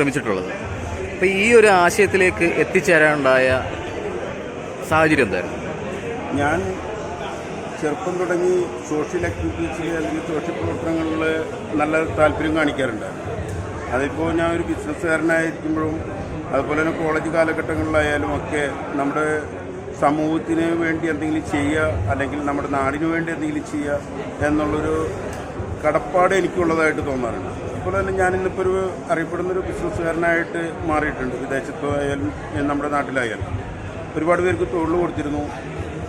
ശ്രമിച്ചിട്ടുള്ളത്. അപ്പോൾ ഈ ഒരു ആശയത്തിലേക്ക് എത്തിച്ചേരാനുണ്ടായ സാഹചര്യം എന്തായിരുന്നു? ഞാൻ ചെറുപ്പം തുടങ്ങി സോഷ്യൽ ആക്ടിവിറ്റീസിൽ അല്ലെങ്കിൽ സോഷ്യൽ പ്രവർത്തനങ്ങളിൽ നല്ല താല്പര്യം കാണിക്കാറുണ്ട്. അതിപ്പോൾ ഞാൻ ഒരു ബിസിനസ്സുകാരനായിരിക്കുമ്പോഴും അതുപോലെ തന്നെ കോളേജ് കാലഘട്ടങ്ങളിലായാലും ഒക്കെ നമ്മുടെ സമൂഹത്തിന് വേണ്ടി എന്തെങ്കിലും ചെയ്യുക അല്ലെങ്കിൽ നമ്മുടെ നാടിനു വേണ്ടി എന്തെങ്കിലും ചെയ്യുക എന്നുള്ളൊരു കടപ്പാട് എനിക്കുള്ളതായിട്ട് തോന്നാറുണ്ട്. അതുപോലെ തന്നെ ഞാനിന്നിപ്പോൾ ഒരു അറിയപ്പെടുന്ന ഒരു ബിസിനസ്സുകാരനായിട്ട് മാറിയിട്ടുണ്ട്. വിദേശത്തായാലും നമ്മുടെ നാട്ടിലായാലും. ഒരുപാട് പേർക്ക് തൊഴിൽ കൊടുത്തിരുന്നു.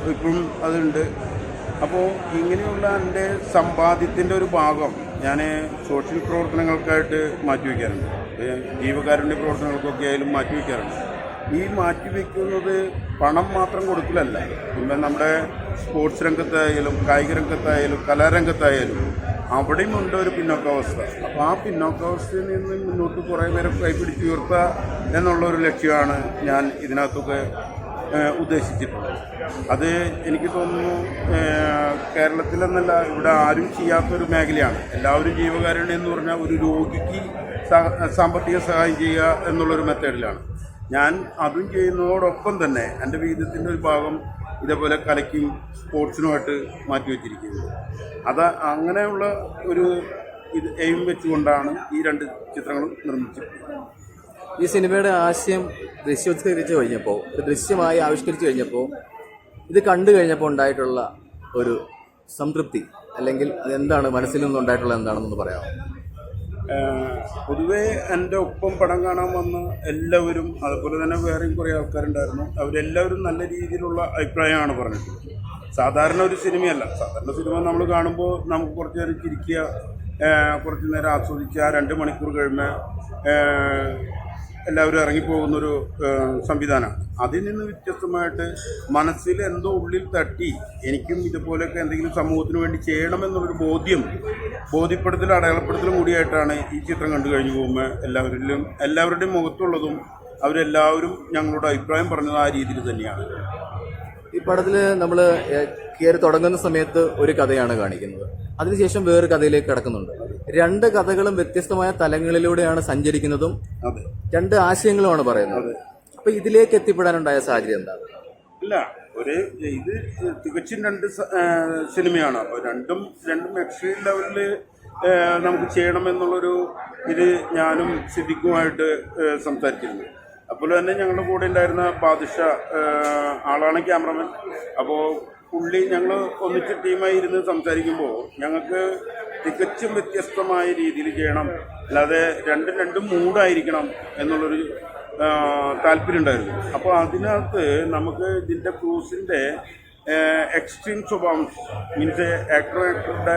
ഇപ്പോഴും അതുണ്ട്. അപ്പോൾ ഇങ്ങനെയുള്ള എന്റെ സമ്പാദ്യത്തിന്റെ ഒരു ഭാഗം ഞാൻ സോഷ്യൽ പ്രവർത്തനങ്ങൾക്കായിട്ട് മാറ്റിവെക്കാറുണ്ട്. ജീവകാരുണ്യ പ്രവർത്തനങ്ങൾക്കൊക്കെ ആയാലും മാറ്റിവെക്കാറുണ്ട്. ഈ മാറ്റിവെക്കുന്നത് പണം മാത്രം കൊടുക്കലല്ല. പിന്നെ നമ്മുടെ സ്പോർട്സ് രംഗത്തായാലും കായിക രംഗത്തായാലും കലാരംഗത്തായാലും അവിടെയും ഉണ്ട് ഒരു പിന്നോക്കാവസ്ഥ. അപ്പോൾ ആ പിന്നോക്കാവസ്ഥയിൽ നിന്ന് മുന്നോട്ട് കുറേ പേരെ കൈപിടിച്ച് ഉയർത്തുക എന്നുള്ള ഒരു ലക്ഷ്യമാണ് ഞാൻ ഇതിനകത്തൊക്കെ ഉദ്ദേശിച്ചിട്ടുള്ളത്. അത് എനിക്ക് തോന്നുന്നു കേരളത്തിലെന്നല്ല ഇവിടെ ആരും ചെയ്യാത്തൊരു മേഖലയാണ്. എല്ലാവരും ജീവകാരുണ്യം എന്ന് പറഞ്ഞാൽ ഒരു രോഗിക്ക് സാമ്പത്തിക സഹായം ചെയ്യുക എന്നുള്ളൊരു മെത്തേഡിലാണ്. ഞാൻ അതും ചെയ്യുന്നതോടൊപ്പം തന്നെ എന്റെ വിഹിതത്തിന്റെ ഒരു ഭാഗം ഇതേപോലെ കലയ്ക്കും സ്പോർട്സിനുമായിട്ട് മാറ്റിവെച്ചിരിക്കുന്നത് അത് അങ്ങനെയുള്ള ഒരു ഇത് എയിം വെച്ചുകൊണ്ടാണ് ഈ രണ്ട് ചിത്രങ്ങളും നിർമ്മിച്ചിരിക്കുന്നത്. ഈ സിനിമയുടെ ആശയം ദൃശ്യവത്കരിച്ചു കഴിഞ്ഞപ്പോൾ ദൃശ്യമായി ആവിഷ്കരിച്ചു കഴിഞ്ഞപ്പോൾ ഇത് കണ്ടു കഴിഞ്ഞപ്പോൾ ഉണ്ടായിട്ടുള്ള ഒരു സംതൃപ്തി അല്ലെങ്കിൽ അതെന്താണ്? മനസ്സിൽ നിന്നുണ്ടായിട്ടുള്ള എന്താണെന്നൊന്ന് പറയാമോ? പൊതുവേ എന്റെ ഒപ്പം പടം കാണാൻ വന്ന എല്ലാവരും അതുപോലെ തന്നെ വേറെയും കുറേ ആൾക്കാരുണ്ടായിരുന്നു. അവരെല്ലാവരും നല്ല രീതിയിലുള്ള അഭിപ്രായമാണ് പറഞ്ഞിട്ടുള്ളത്. സാധാരണ ഒരു സിനിമയല്ല. സാധാരണ സിനിമ നമ്മൾ കാണുമ്പോൾ നമുക്ക് കുറച്ച് നേരം ചിരിക്കുക കുറച്ച് നേരം ആസ്വദിക്കുക രണ്ട് മണിക്കൂർ കഴിയുമ്പോൾ എല്ലാവരും ഇറങ്ങിപ്പോകുന്നൊരു സംവിധാനമാണ്. അതിൽ നിന്ന് വ്യത്യസ്തമായിട്ട് മനസ്സിൽ എന്തോ ഉള്ളിൽ തട്ടി എനിക്കും ഇതുപോലെയൊക്കെ എന്തെങ്കിലും സമൂഹത്തിന് വേണ്ടി ചെയ്യണമെന്നുള്ളൊരു ബോധ്യം ബോധ്യപ്പെടുത്തലും അടയാളപ്പെടുത്തലും കൂടിയായിട്ടാണ് ഈ ചിത്രം കണ്ടു കഴിഞ്ഞു പോകുമ്പോൾ എല്ലാവരിലും എല്ലാവരുടെയും മുഖത്തുള്ളതും അവരെല്ലാവരും ഞങ്ങളോട് അഭിപ്രായം പറഞ്ഞത് ആ രീതിയിൽ തന്നെയാണ്. ഈ പടത്തിൽ നമ്മൾ കയറി തുടങ്ങുന്ന സമയത്ത് ഒരു കഥയാണ് കാണിക്കുന്നത്. അതിനുശേഷം വേറൊരു കഥയിലേക്ക് കിടക്കുന്നുണ്ട്. രണ്ട് കഥകളും വ്യത്യസ്തമായ തലങ്ങളിലൂടെയാണ് സഞ്ചരിക്കുന്നതും രണ്ട് ആശയങ്ങളുമാണ് പറയുന്നത്. അപ്പൊ ഇതിലേക്ക് എത്തിപ്പെടാനുണ്ടായ സാഹചര്യം എന്താണ് ഇല്ല ഒരു ഇത് തികച്ചും രണ്ട് സിനിമയാണ്. അപ്പോൾ രണ്ടും രണ്ടും എക്സ്ട്രീം ലെവലിൽ നമുക്ക് ചെയ്യണമെന്നുള്ളൊരു ഇത് ഞാനും സിദ്ദിഖുമായിട്ട് സംസാരിച്ചിരുന്നു. അതുപോലെ തന്നെ ഞങ്ങളുടെ കൂടെ ഉണ്ടായിരുന്ന ബാദുഷ ആളാണ് ക്യാമറമാൻ. അപ്പോൾ പുള്ളി ഞങ്ങൾ ഒന്നിച്ച് ടീമായി ഇരുന്ന് സംസാരിക്കുമ്പോൾ ഞങ്ങൾക്ക് തികച്ചും വ്യത്യസ്തമായ രീതിയിൽ ചെയ്യണം. അല്ലാതെ രണ്ടും രണ്ടും മൂടായിരിക്കണം എന്നുള്ളൊരു താല്പര്യം ഉണ്ടായിരുന്നു അപ്പോൾ അതിനകത്ത് നമുക്ക് ഇതിന്റെ ക്രൂസിന്റെ എക്സ്ട്രീം സ്വഭാവം മീൻസ് ആക്ടർ ആക്ടറുടെ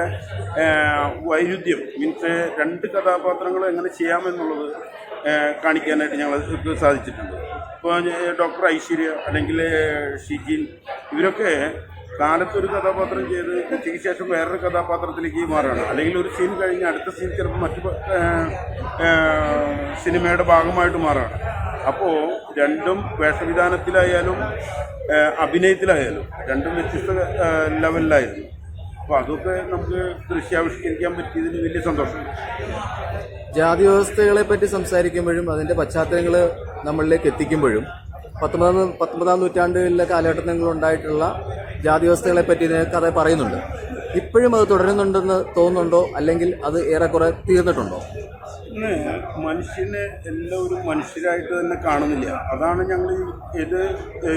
വൈരുദ്ധ്യം മീൻസ് രണ്ട് കഥാപാത്രങ്ങൾ എങ്ങനെ ചെയ്യാമെന്നുള്ളത് കാണിക്കാനായിട്ട് ഞങ്ങൾ സാധിച്ചിട്ടുണ്ട്. ഇപ്പോൾ ഡോക്ടർ ഐശ്വര്യ അല്ലെങ്കിൽ ഷിജിൻ ഇവരൊക്കെ കാലത്തൊരു കഥാപാത്രം ചെയ്ത് ഉച്ചയ്ക്ക് ശേഷം വേറൊരു കഥാപാത്രത്തിലേക്ക് മാറുകയാണ്. അല്ലെങ്കിൽ ഒരു സീൻ കഴിഞ്ഞ് അടുത്ത സീൻ ചിലപ്പോൾ മറ്റു സിനിമയുടെ ഭാഗമായിട്ട് മാറുകയാണ്. അപ്പോൾ രണ്ടും വേഷവിധാനത്തിലായാലും അഭിനയത്തിലായാലും രണ്ടും വ്യത്യസ്ത ലെവലിലായിരുന്നു അപ്പോൾ അതൊക്കെ നമുക്ക് ദൃശ്യാവിഷ്കരിക്കാൻ പറ്റിയതിന് വലിയ സന്തോഷമുണ്ട് ജാതി വ്യവസ്ഥകളെ പറ്റി സംസാരിക്കുമ്പോഴും അതിന്റെ പശ്ചാത്തലങ്ങൾ നമ്മളിലേക്ക് എത്തിക്കുമ്പോഴും പത്തൊമ്പതാം പത്തൊമ്പതാം നൂറ്റാണ്ടിലെ കാലഘട്ടങ്ങളിൽ ഉണ്ടായിട്ടുള്ള ജാതി വ്യവസ്ഥകളെ പറ്റി കഥ പറയുന്നുണ്ട്. ഇപ്പോഴും അത് തുടരുന്നുണ്ടെന്ന് തോന്നുന്നുണ്ടോ? അല്ലെങ്കിൽ അത് ഏറെക്കുറെ തീർന്നിട്ടുണ്ടോ? മനുഷ്യനെ എല്ലാവരും മനുഷ്യരായിട്ട് തന്നെ കാണുന്നില്ല. അതാണ് ഞങ്ങൾ ഇത്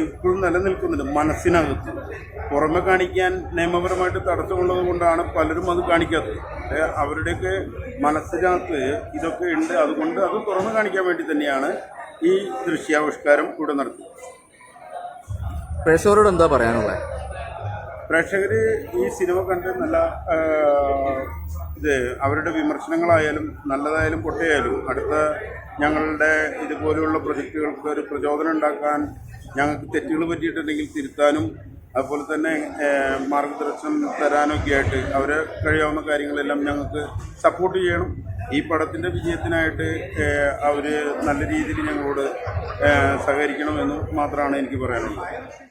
ഇപ്പോഴും നിലനിൽക്കുന്നത് മനസ്സിനകത്ത്. പുറമെ കാണിക്കാൻ നിയമപരമായിട്ട് തടസ്സമുള്ളത് കൊണ്ടാണ് പലരും അത് കാണിക്കാത്തത്. അവരുടെയൊക്കെ മനസ്സിനകത്ത് ഇതൊക്കെ ഉണ്ട്. അതുകൊണ്ട് അത് തുറന്നു കാണിക്കാൻ വേണ്ടി തന്നെയാണ് ഈ ദൃശ്യാവിഷ്കാരം ഇവിടെ നടത്തി. പ്രേക്ഷകരോട് എന്താ പറയാനുള്ളത് പ്രേക്ഷകർ ഈ സിനിമ കണ്ട് നല്ല ഇത് അവരുടെ വിമർശനങ്ങളായാലും നല്ലതായാലും പൊട്ടയായാലും അടുത്ത ഞങ്ങളുടെ ഇതുപോലെയുള്ള പ്രൊജക്റ്റുകൾക്ക് ഒരു പ്രചോദനം ഉണ്ടാക്കാൻ ഞങ്ങൾക്ക് തെറ്റുകൾ പറ്റിയിട്ടുണ്ടെങ്കിൽ തിരുത്താനും അതുപോലെ തന്നെ മാർഗദർശനം തരാനൊക്കെ ആയിട്ട് അവരെ കഴിയാവുന്ന കാര്യങ്ങളെല്ലാം ഞങ്ങൾക്ക് സപ്പോർട്ട് ചെയ്യണം. ഈ പടത്തിന്റെ വിജയത്തിനായിട്ട് അവർ നല്ല രീതിയിൽ ഞങ്ങളോട് സഹകരിക്കണമെന്ന് മാത്രമാണ് എനിക്ക് പറയാനുള്ളത്.